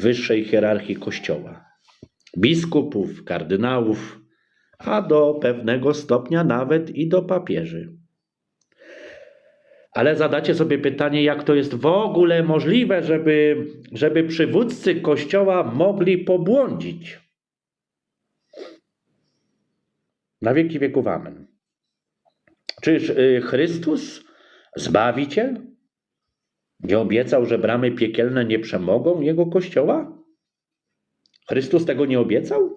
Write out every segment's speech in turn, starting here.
wyższej hierarchii Kościoła. Biskupów, kardynałów, a do pewnego stopnia nawet i do papieży. Ale zadacie sobie pytanie, jak to jest w ogóle możliwe, żeby, żeby przywódcy Kościoła mogli pobłądzić. Na wieki wieków amen. Czyż y, Chrystus, Zbawiciel, nie obiecał, że bramy piekielne nie przemogą Jego Kościoła? Chrystus tego nie obiecał?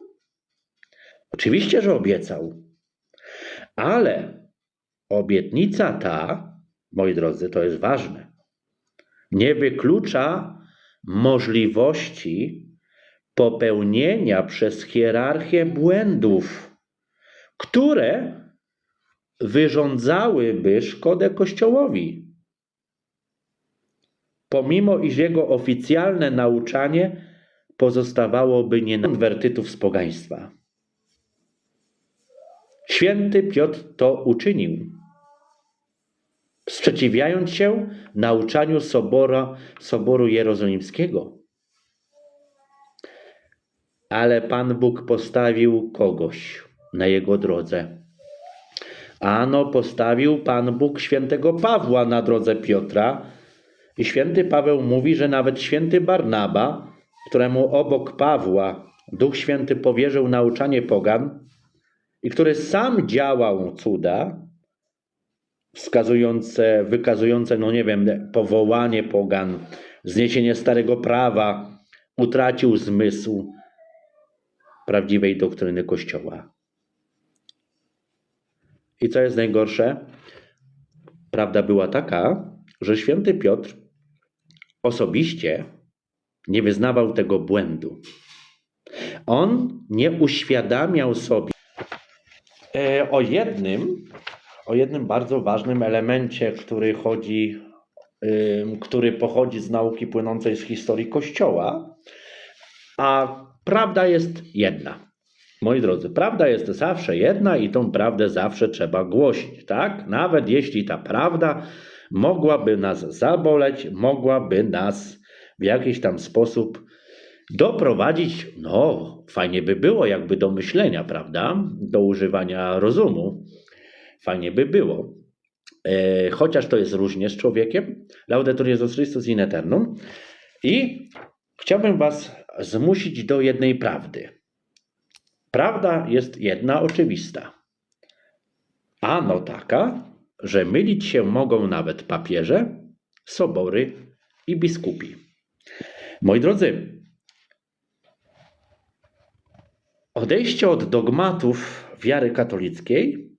Oczywiście, że obiecał. Ale obietnica ta, moi drodzy, to jest ważne, nie wyklucza możliwości popełnienia przez hierarchię błędów, które wyrządzałyby szkodę Kościołowi. Pomimo iż jego oficjalne nauczanie pozostawałoby niekonwertytów z pogaństwa. Święty Piotr to uczynił, sprzeciwiając się nauczaniu Sobora, Soboru Jerozolimskiego. Ale Pan Bóg postawił kogoś na jego drodze. Ano postawił Pan Bóg świętego Pawła na drodze Piotra. I święty Paweł mówi, że nawet święty Barnaba, któremu obok Pawła Duch Święty powierzył nauczanie pogan i który sam działał cuda, wskazujące, wykazujące, no nie wiem, powołanie pogan, zniesienie starego prawa, utracił zmysł prawdziwej doktryny Kościoła. I co jest najgorsze? Prawda była taka, że święty Piotr osobiście nie wyznawał tego błędu. On nie uświadamiał sobie e, o jednym, o jednym bardzo ważnym elemencie, który chodzi, który pochodzi z nauki płynącej z historii Kościoła, a prawda jest jedna. Moi drodzy, prawda jest zawsze jedna i tą prawdę zawsze trzeba głosić, tak? Nawet jeśli ta prawda mogłaby nas zaboleć, mogłaby nas w jakiś tam sposób doprowadzić, no, fajnie by było, jakby do myślenia, prawda? Do używania rozumu. Fajnie by było. E, chociaż to jest różnie z człowiekiem. Laudetur Jezus Chrystus in eternum. I chciałbym Was zmusić do jednej prawdy. Prawda jest jedna oczywista. Ano taka, że mylić się mogą nawet papieże, sobory i biskupi. Moi drodzy, odejście od dogmatów wiary katolickiej